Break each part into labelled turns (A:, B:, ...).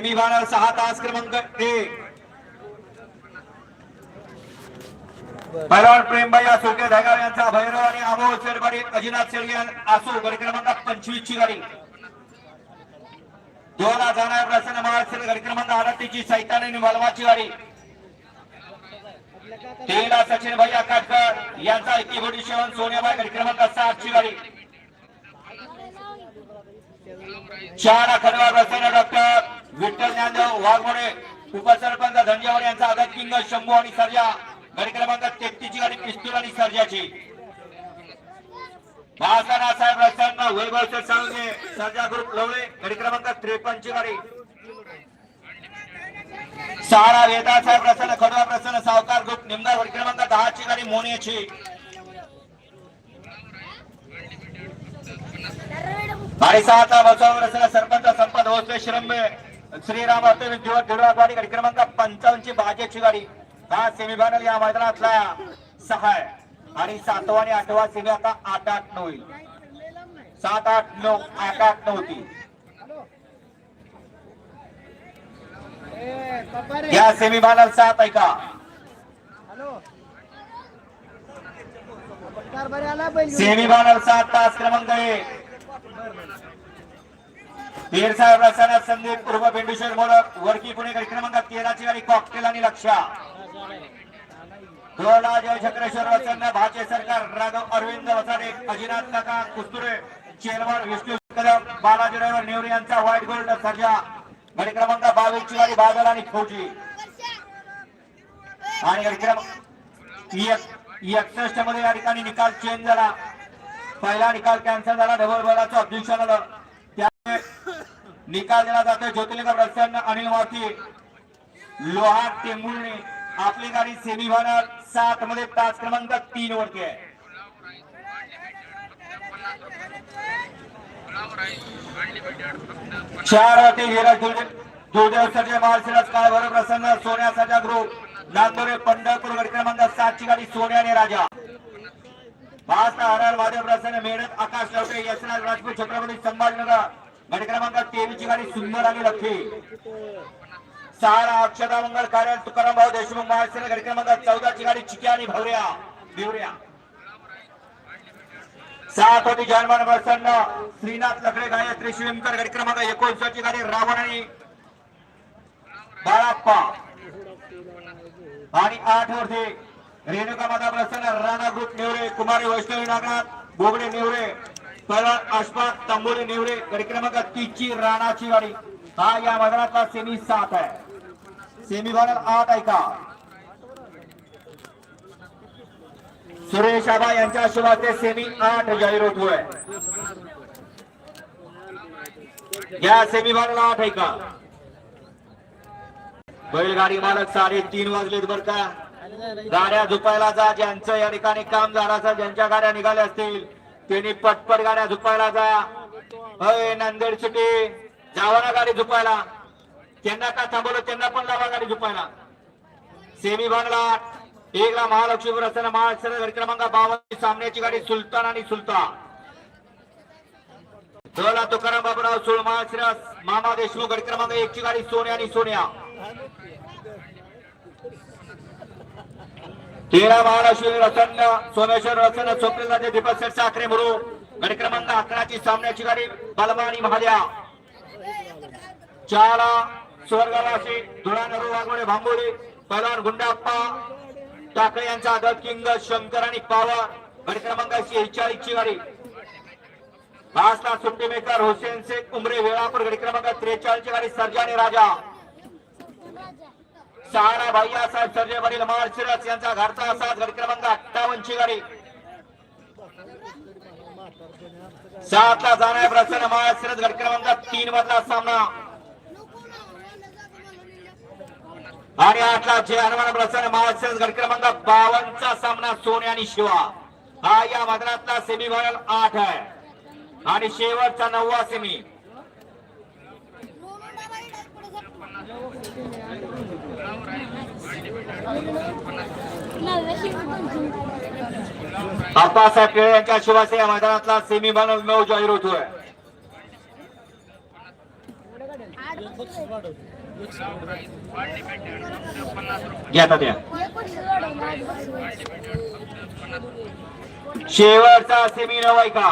A: Semi final सहा तास क्रमांक एक. भैरव प्रेमभाई सुके धागाव यांचा भैरव आणि अमोल शेरबारी अजिनाथ शेळगे आसू गडी क्रमांक पंचवीस ची गाडी दोला जाणार प्रसन्न महाराष्ट्र गडी क्रमांक अडतीसची सैतान आणि मलवाची गाडी. तेरा सचिन भैया काटकर यांचा एकी एकीबोडी सेवन सोन्याबाई गडी क्रमांक सात ची गाडी. चार खडवा प्रसन्न डॉक्टर विठ्ठल ज्ञानदेव वाघमोडे उपसरपंच धंजेवाड यांचा आदत किंग शंभू आणि सर्जा. गाडी क्रमांक तेहतीस ची गाडी पिस्तूल आणि सर्जाची. महासाना साहेब रस्त्यांना वैभव शेठ सर्जा ग्रुप लवळे गाडी क्रमांक त्रेपन्नची गाडी. सारा वेदा साहेब प्रसन्न खडवा प्रसन्न सावकार ग्रुप निमदार गाडी क्रमांक दहाची गाडी मोनियाची. आणि सहाचा बचाव प्रसन्न सरपंच संपत होते श्रम्य श्रीराम दिवस दिडवागवाडी गाडी क्रमांक पंचावन्न ची भाजपची गाडी. हा सेमीफायनल या मैदानातला सहा आहे. आणि सातवा आणि आठवा सेमी आता आठ आठ नऊ होईल. सात आठ नऊ आठ आठ नऊ तीन या सेमीफायनल सात आहे का? सेमीफायनल सात तास क्रमांक एक. पीर साहेब संदीप पूर्व पेंडुशेर मोडक वरकी पुणे क्रमांक तेराची गाडी कॉकटेल आणि लक्षा जय चक्रेश्वर वचन भाचे सरकार राघव अरविंद वसाडे अजिनाथ काका कुस्तुरे चेलवाड विष्णू कदम बालाजी ड्रायव्हर नेवरे यांचा व्हाईट गोल्ड सर्जा गाडी क्रमांक बावीस ची गाडी बादल आणि फौजी. आणि गाडी क्रमांक एकसष्टमध्ये या ठिकाणी निकाल चेंज झाला. पहिला निकाल कॅन्सल झाला डबल बॉलाचं ऑब्जेक्शन आलं. निकाल दिला जातोय. ज्योतिलिंग प्रसन्न अनिल वाकी लोहार टेंबुर्णे आपली गाडी सेमीफायनल. सात मध्ये तास क्रमांक तीन वरती आहे. चार वरती धीरज दुर्दे- दुर्दैव सर्जे महाशिराज काय बरं प्रसन्न सोन्या ग्रुप नांदोरे पंढरपूर गड क्रमांक सातची गाडी सोन्या आणि राजा. भास्ता हरार महादेव प्रसन्न मेहनत आकाश लवटे यशराज राजपूत छत्रपती संभाजीनगर. गट क्रमांक तेवीस ची गाडी सुंदर आणि लक्ष्मी सहा अक्षता मंगल कार्य तुकाराम भाऊ देशमुख महाराष्ट्र गट क्रमांक चौदा ची गाडी चिक्या आणि भवऱ्या भिवऱ्या सात होती जानमान प्रसन्न श्रीनाथ लकडे गायत्री शिवकर गट क्रमांक एकोणीस ची गाडी रावण आणि बाळाप्पा. आणि आठ वरती रेणुका माता प्रसन्न राणा ग्रुप नेवरे कुमारी वैष्णवी नागनाथ बोगडे नेवरे. परळ आशपात तांबोली नेवरे गड क्रमांक तीसची राणाची गाडी हा या मैदानातला सेमी सात आहे. सेमी फायनल आठ ऐका सुरेश आबा यांच्या शुभाचे सेमी आठ जाहीर होतोय. या सेमी फायनल आठ ऐका बैलगाडी मालक साडेतीन वाजलेत बर का. गाड्या झुपायला जा ज्यांचं या ठिकाणी काम झालं असेल ज्यांच्या गाड्या निघाल्या असतील त्यांनी पटपट गाड्या झुपायला जा. अय नांदेड सिटी जावा ना गाडी झुपायला त्यांना का थांबवलं? त्यांना पण लावा गाडी झुपायला सेमी बांधला एकला महालक्ष्मीवर असताना महाराष्ट्र घर क्रमांक बावन सामन्याची गाडी सुलतान आणि सुलतान तुकाराम बाबूराव सोळ महाराष्ट्र मामा देशमुख गड क्रमांक एक ची गाडी सोन्या आणि सोन्या. तेरा महाराष्ट्र रतन सोमेश्वर रचन चोपले दीपक सेठ साखरे म्हणू गड क्रमांक अकराची सामन्याची गाडी बलमा आणि महाल्या चाला स्वर्गवासी धुळा नरू वाघोडे भांबोली पलवान गुंडाप्पा टाकळे यांचा आदत किंग शंकर आणि पावा गड क्रमांक शेहेचाळीस गाडी भासला सुट्टी मेकर हुसेन शेख उमरे वेळापूर. गडी क्रमांक त्रेचाळीस गाडी सर्जाने राजा. सहारा भैया साहेब सर्जेवरील मार्शिरस यांचा घरचा साथ गडी क्रमांक अठ्ठावन्न ची गाडी. सातला जाणार प्रसन्न महाशिरस गडी क्रमांक तीन मधला सामना. आणि आठला जय हनुमान प्रसन्न महाशिरस गडी क्रमांक बावनचा सामना सोने आणि शिवा. हा या मैदानातला सेमीफायनल आठ आहे. आणि शेवटचा नववा सेमी आप्पासाहेब केळे यांच्या शिवासे या मैदानातला सेमीफायनल नऊ जाहीर होतोय. घ्या शेवटचा सेमी नवाय का?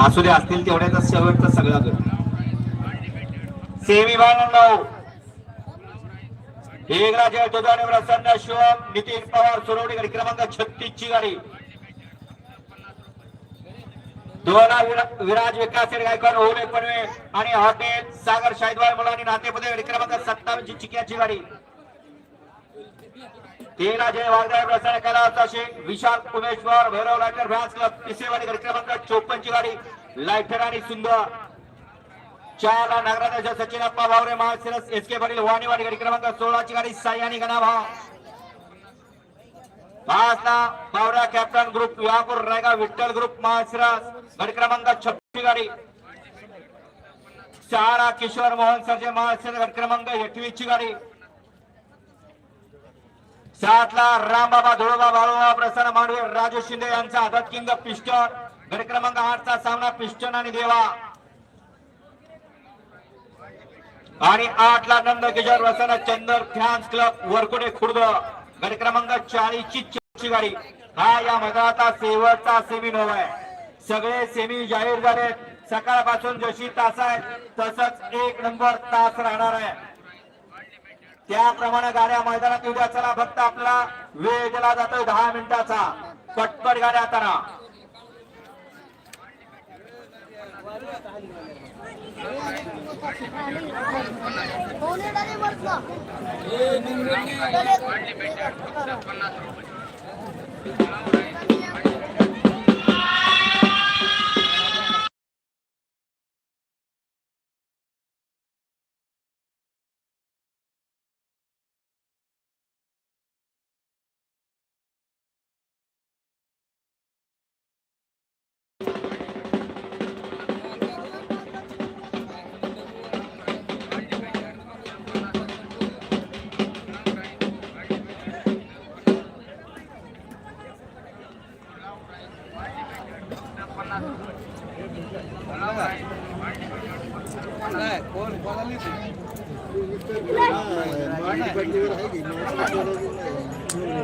A: असू दे असतील तेवढ्याचा शेवटचा सगळा कर सेमी नऊ एक राजा दुधाने प्रसन्न शिवम नितीन पवार सुरवडी गाडी क्रमांक छत्तीस ची गाडी. दोना विराज विकास गायकवाड ओले पनवे आणि हॉटेल सागर शाहिदवार मुलांनी नातेपदे गाडी क्रमांक सत्तावीस ची चिक्याची गाडी तेरा जय वाघदाय प्रसन्न कला शेख विशाल उमेश्वर भैरव लायटर भ्यास क्लब पिसेवाडी गाडी क्रमांक चोपन्न ची गाडी. लायटर आणि सुंदर. शाळा नगराध्यक्ष सचिन अप्पा भावरे महाशिरस एस के पाटील वाणीवाडी गाडी क्रमांक सोळाची गाडी साई गणाभा. गणाभाव पाचला बावरा captain group Vihapur Raigaon Vitthal group Mahashiras गाडी क्रमांक छप्पी गाडी. सहाला किशोर मोहन सरजे महाशिरस गाडी क्रमांक एकवीस ची गाडी. सातला रामबाबा धुळोबा बाळोबा प्रसन्न मांडवे राजू शिंदे यांचा आदत किंग पिस्टन. गट क्रमांक आठचा सामना पिस्टन आणि देवा. आणि आठ ला नंद किशोर वसाना चंदर फॅन्स क्लब वरकुडे खुर्द. गट क्रमांक चाळीस ची गाडी. हा या मैदानाचा शेवटचा सेमी नव आहे. सगळे सेमी जाहीर झाले. सकाळपासून जशी तास आहे तसंच एक नंबर तास राहणार आहे. त्याप्रमाणे गाड्या मैदानात उद्या चला. फक्त आपला वेळ दिला जातोय दहा मिनिटाचा. पटपट गाड्या आता पन्नास रुपये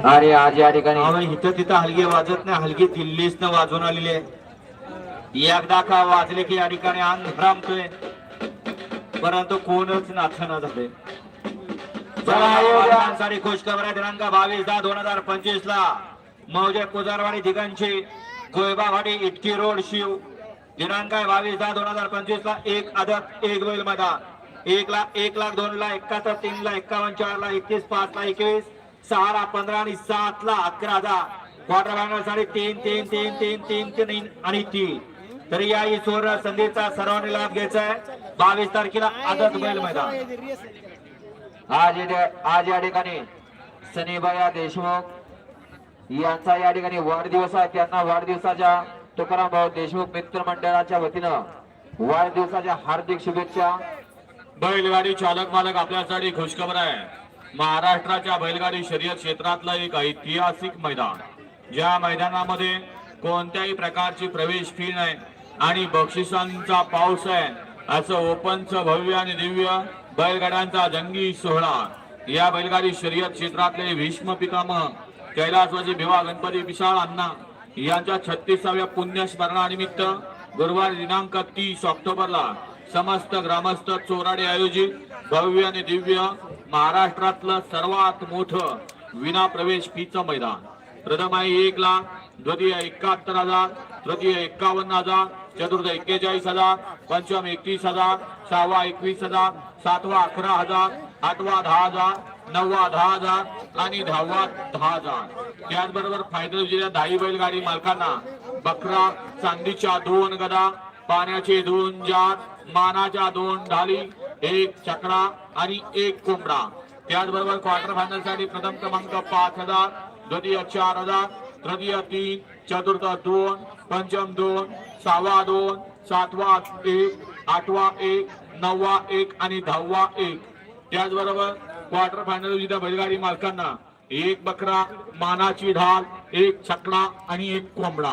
B: आणि आज या ठिकाणी.
A: इथं तिथं हलगी वाजत नाही हलगी दिल्लीच न वाजून आलेली आहे. एकदा का वाजले की या ठिकाणी अंग भ्रामतोय परंतु कोणच नाथना झाले. साठी खुश खबर आहे दिनांक बावीस दहा दोन हजार पंचवीस ला मौजे कुजारवाडी ठिकाणची गोयबावाडी इटकी रोड शिव. दिनांक आहे बावीस दहा दोन हजार पंचवीस ला एक आदत एक बैल मधा एक लाख एक लाख दोन ला एकाहत्तर तीन ला एकावन्न चार ला एकतीस पाच ला एकवीस सहा ला पंधरा आणि सात ला अकरा दहा. क्वार्टर फायनलसाठी तीन तीन तीन तीन तीन तीन आणि तीन. तरी या सुवर्ण संधीचा सर्वांनी लाभ घ्यायचा आहे. बावीस तारखेला आदत बैल मैदान.
B: आज आज या ठिकाणी सनीबाया देशमुख यांचा या ठिकाणी वाढदिवस आहे. त्यांना वाढदिवसाच्या तुकाराम भाऊ देशमुख मित्र मंडळाच्या वतीनं वाढदिवसाच्या हार्दिक शुभेच्छा.
C: बैलगाडी चालक मालक आपल्यासाठी खुशखबर आहे. महाराष्ट्राच्या बैलगाडी शर्यत क्षेत्रातलं एक ऐतिहासिक मैदान. ज्या मैदानामध्ये कोणत्याही प्रकारची प्रवेश फी नाही आणि बक्षिसांचा पाऊस आहे असं ओपनचं भव्य आणि दिव्य बैलगाड्यांचा जंगी सोहळा. या बैलगाडी शर्यत क्षेत्रातले भीष्म पितामह कैलासवाजी भिवा गणपती विशाळ अण्णा यांच्या छत्तीसाव्या पुण्यस्मरणानिमित्त गुरुवार दिनांक तीस ऑक्टोबरला समस्त ग्रामस्थ चोराडे आयोजित भव्य आणि दिव्य महाराष्ट्रातलं सर्वात मोठं विना प्रवेश फीचं मैदान. प्रथम आहे एक लाख द्वितीय एकाहत्तर हजार तृतीय एक्कावन्न हजार चतुर्थ एक्केचाळीस हजार पंचम एकतीस हजार सहावा एकवीस हजार सातवा अकरा हजार आठवा दहा हजार नववा दहा हजार आणि दहावा दहा हजार. त्याचबरोबर फायनल दिलेल्या दाई बैलगाडी मालकांना बकरा चांदीच्या दोन गदा पाण्याचे दोन जार मानाच्या दोन ढाली एक चक्रा आणि एक कोंबडा. त्याचबरोबर क्वार्टर फायनलसाठी प्रथम क्रमांक पाच हजार द्वितीय चार हजार तृतीय तीन चतुर्थ दोन पंचम दोन सहावा दोन सातवा एक आठवा एक नववा एक आणि दहावा एक. त्याचबरोबर क्वार्टर फायनल विजेत्या बैलगाडी मालकांना एक बकरा मानाची ढाल एक छकडा आणि एक कोंबडा.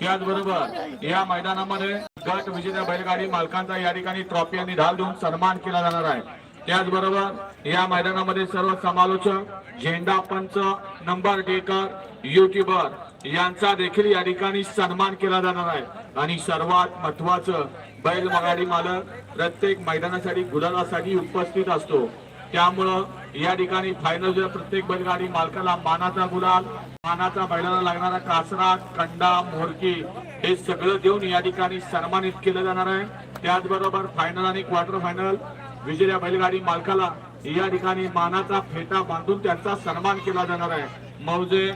C: त्याचबरोबर या मैदानामध्ये गट विजेत्या बैलगाडी मालकांचा या ठिकाणी ट्रॉफी आणि ढाल देऊन सन्मान केला जाणार आहे. त्याचबरोबर या मैदानामध्ये सर्व समालोचक झेंडा पंच नंबर डेकर युट्यूबर यांचा देखील या ठिकाणी सन्मान केला जाणार आहे. आणि सर्वात महत्वाचं बैलगाडी मालक प्रत्येक मैदानासाठी गुलालासाठी उपस्थित असतो. त्यामुळं या ठिकाणी फायनल प्रत्येक बैलगाडी मालकाला मानाचा गुलाल मानाचा बैलाला लागणारा कासरा कंडा मोरकी हे सगळं देऊन या ठिकाणी सन्मानित केलं जाणार आहे. त्याचबरोबर फायनल आणि क्वार्टर फायनल विजेत्या बैलगाडी मालकाला या ठिकाणी मानाचा फेटा बांधून त्यांचा सन्मान केला जाणार आहे. मौजे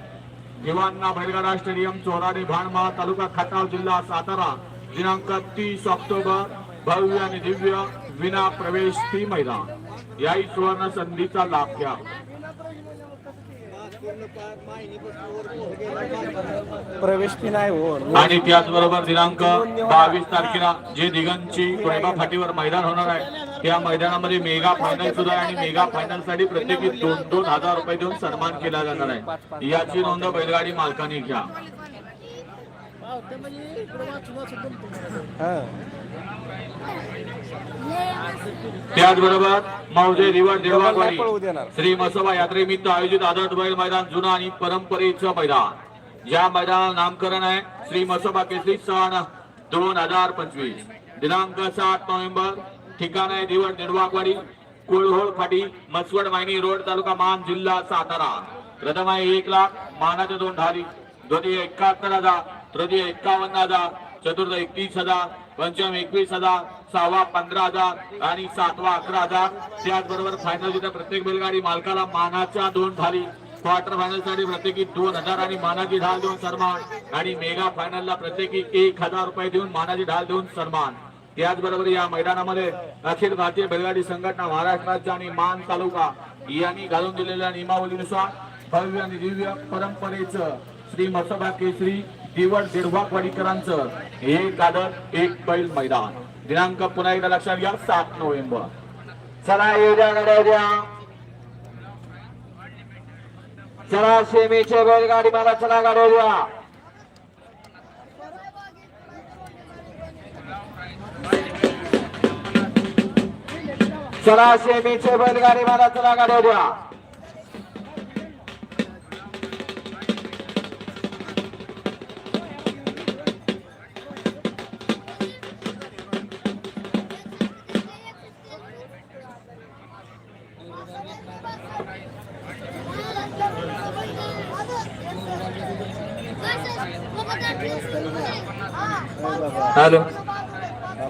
C: दिवांना बैलगाडा स्टेडियम चोराडे भाणमा तालुका खटाव जिल्हा सातारा दिनांक तीस ऑक्टोबर भव्य आणि दिव्य विना प्रवेश ती मैदान. याही सुवर्ण संधीचा लाभ घ्या.
D: प्रवेश नाही हो.
C: आणि त्याचबरोबर दिनांक बावीस तारखेला जे दिगंची कोयबा फाटीवर मैदान होणार आहे त्या मैदानामध्ये मेगा फायनल सुद्धा आणि मेगा फायनलसाठी प्रत्येकी दोन दोन हजार रुपये देऊन सन्मान केला जाणार आहे. याची नोंद बैलगाडी मालकांनी घ्या.
D: हा.
C: त्याचबरोबर मौजे रिवर
D: देणार.
C: श्री मसोबा यात्रेनिमित्त आयोजित आदर्श बैल मैदान जुना आणि परंपरेचं मैदान. या मैदानाचं नामकरण आहे श्री मसोबा केसरी सण दोन हजार पंचवीस. दिनांक सात नोव्हेंबर ठिकाण आहे दिवड निडवागवाडी कोळहोळ फाटी मसवड मायनी रोड तालुका मान जिल्हा सातारा. प्रथम आहे एक लाख मानाचे दोन ढाली द्वितीय एकाहत्तर हजार तृतीय एक्कावन्न हजार चतुर्थ एकतीस हजार पंचम एकवीस हजार सहावा पंधरा हजार आणि सातवा अकरा हजार. त्याचबरोबर फायनल जिथे प्रत्येक बैलगाडी मालकाला मानाच्या दोन थाली. क्वार्टर फायनलसाठी प्रत्येकी दोन हजार आणि मानाची ढाल देऊन सन्मान. आणि मेगा फायनलला प्रत्येकी एक हजार रुपये देऊन मानाची ढाल देऊन सन्मान. त्याचबरोबर या मैदानामध्ये अखिल भारतीय बैलगाडी संघटना महाराष्ट्र राज्य आणि मान तालुका यांनी घालून दिलेल्या नियमावलीनुसार भव्य आणि दिव्य परंपरेचं श्री मसोबा केसरी दिवड दिडवाकवाडीकरांचं एक आदत एक बैल मैदान. दिनांक पुन्हा एकदा लक्षात घ्या सात नोव्हेंबर.
B: चला येऊ द्या गाड्या द्या चला सेमीचे बैलगाडी मला चला गाड्या द्या चला सेमीचे बैलगाडी मला चला गाड्या द्या हॅलो.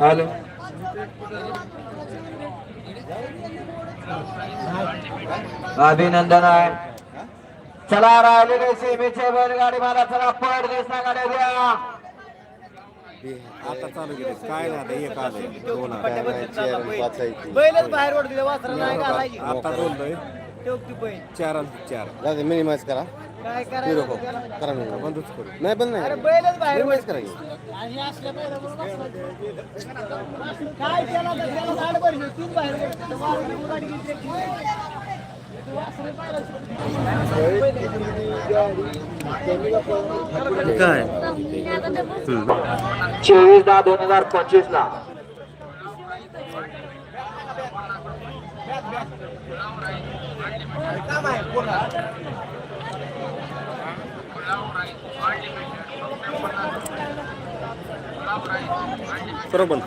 B: हॅलो. अभिनंदन आहे. चला राहिलेले सेमीचे बैलगाडी मला चला पड दिसना गाड्या द्या?
D: आता चालू केले. काय नाही आता एक आलंय दोन आले.
E: बैलच बाहेर ओढ दिले वासरा नाही घालायची.
D: आता
E: बैल.
D: चार चार.
F: दादा मिनिमाइज करा.
E: काय
F: झिरो
E: करायचं त्याला?
F: करा ना
D: बंदच करू
F: नाही पण
E: अरे
F: नाही
E: बैलच बाहेर
F: मिनिमाइज
E: ओढ.
F: करा की.
E: आणि असल्या बैलाबरोबर बसवायचं. काय त्याला तर त्याला झाड भरली, तीन बाहेर ओढ. वासरू गाडी घेतली, ती वासरू पाहिलं.
B: चोवीस दहा दोन हजार पंचवीस ला
D: बरोबर.